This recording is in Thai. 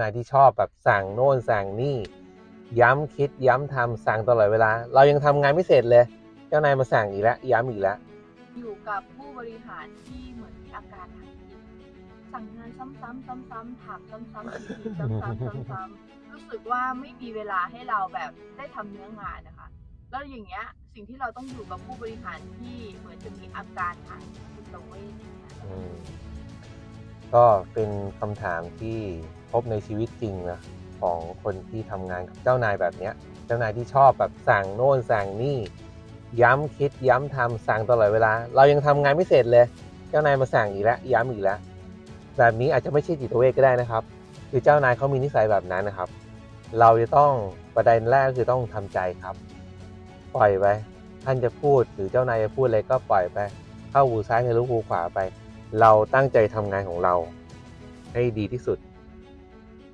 นายที่ชอบแบบสั่งโน่นสั่งนี่ ย้ำคิดย้ำทำสั่งตลอดเวลา เรายังทำงานไม่เสร็จเลย เจ้านายมาสั่งอีกแล้วย้ำอีกแล้วอยู่กับผู้บริหารที่เหมือนมีอาการทางจิตสั่งงานซ้ำๆซ้ำๆถามซ้ำๆทีๆซ้ำๆซ้ำๆรู้สึกว่าไม่มีเวลาให้เราแบบได้ทำเนื้องานนะคะ แล้วอย่างเงี้ยสิ่งที่เราต้องอยู่กับผู้บริหารที่เหมือนจะมีอาการทางจิต ก็เป็นคำถามที่พบในชีวิตจริงนะของคนที่ทำงานกับเจ้านายแบบเนี้ย เจ้านายที่ชอบแบบสั่งโน่นสั่งนี่ ย้ำคิดย้ำทำสั่งตลอดเวลา เรายังทำงานไม่เสร็จเลย เจ้านายมาสั่งอีกแล้วย้ำอีกแล้วแบบนี้อาจจะไม่ใช่จิตเวชก็ได้นะครับ คือเจ้านายเขามีนิสัยแบบนั้นนะครับ เราจะต้องประเด็นแรกก็คือต้องทำใจครับ ปล่อยไปท่านจะพูดหรือเจ้านายจะพูดอะไรก็ปล่อยไป เข้าหูซ้ายทะลุหูขวาไป เราตั้งใจทำงานของเราให้ดีที่สุด